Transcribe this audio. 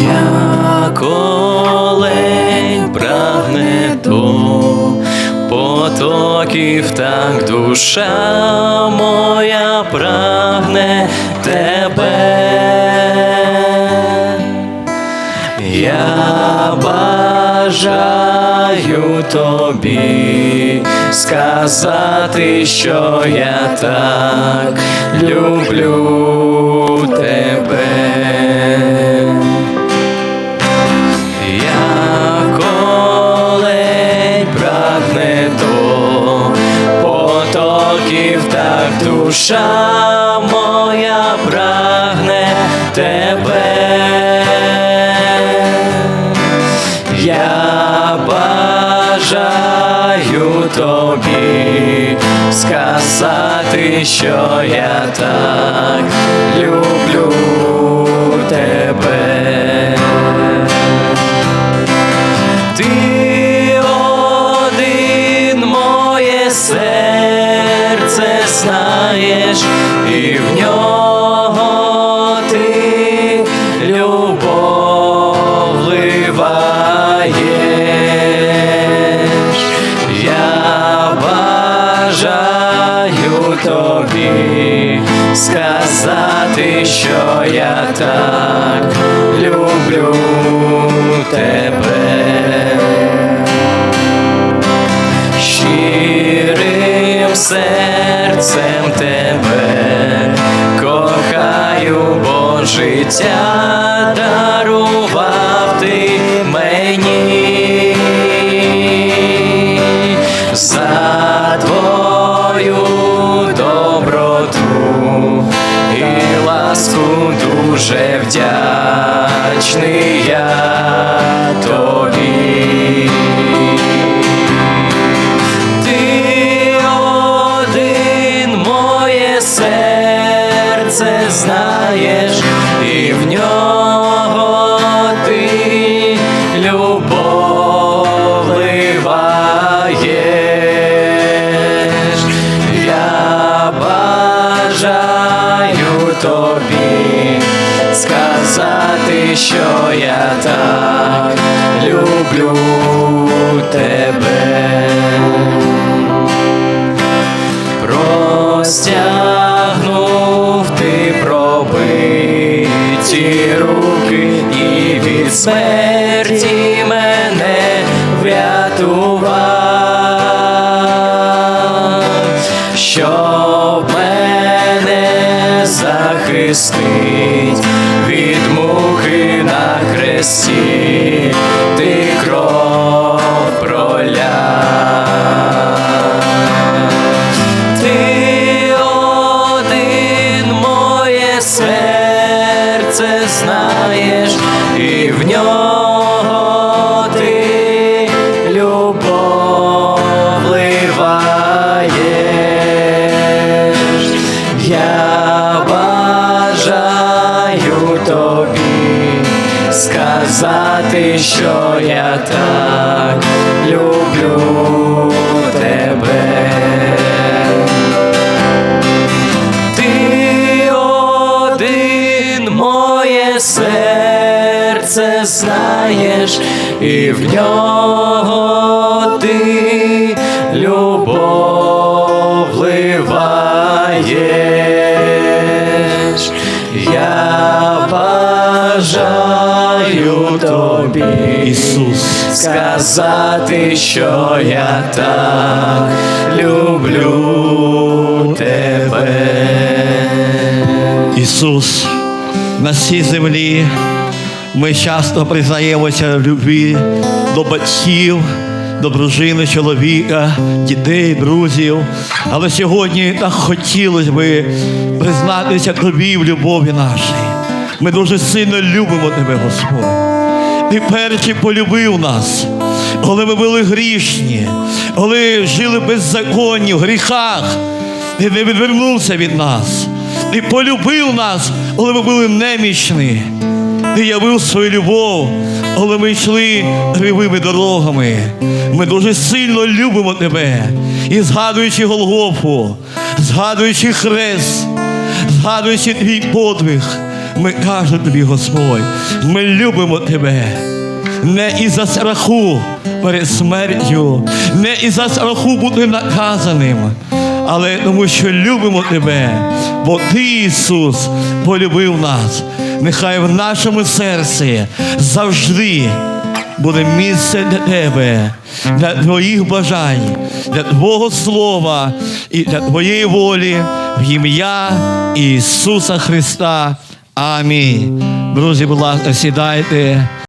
як олень прагне до так душа моя прагне тебе. Я бажаю тобі сказати, що я так люблю тебе. Душа моя прагне тебе. Я бажаю тобі сказати, що я так люблю любов вливаєш. Я бажаю тобі сказати, що я так люблю тебе. Щирим серцем тебе кохаю, бо життя мені за твою доброту і ласку дуже вдячний я тобі. Що я так люблю тебе. Простягнув ти пробиті руки і від смерті мене врятував, щоб мене захистить знаєш, і в нього ти любов вливаєш. Я бажаю тобі сказати, що я так люблю серце знаєш, і в нього ти любов вливаєш. Я бажаю тобі Ісус. сказати, що я так люблю тебе. Ісус, на цій землі ми часто признаємося в любві до батьків, до дружини, чоловіка, дітей, друзів. Але сьогодні так хотілося би признатися тобі в любові нашій. Ми дуже сильно любимо тебе, Господь. Ти перший полюбив нас, коли ми були грішні, коли жили беззаконні, в гріхах. Ти не відвернувся від нас. Ти полюбив нас, коли ми були немічні. Ти явив свою любов, коли ми йшли кривими дорогами. Ми дуже сильно любимо тебе. І згадуючи Голгофу, згадуючи хрест, згадуючи твій подвиг, ми кажемо тобі, Господь, ми любимо тебе. не із-за страху перед смертю, не із-за страху бути наказаним, але тому, що любимо тебе, бо ти, Ісус, полюбив нас. Нехай в нашому серці завжди буде місце для тебе, для твоїх бажань, для Твого Слова і для Твоєї волі в ім'я Ісуса Христа. Амінь. Друзі, будь ласка, сідайте.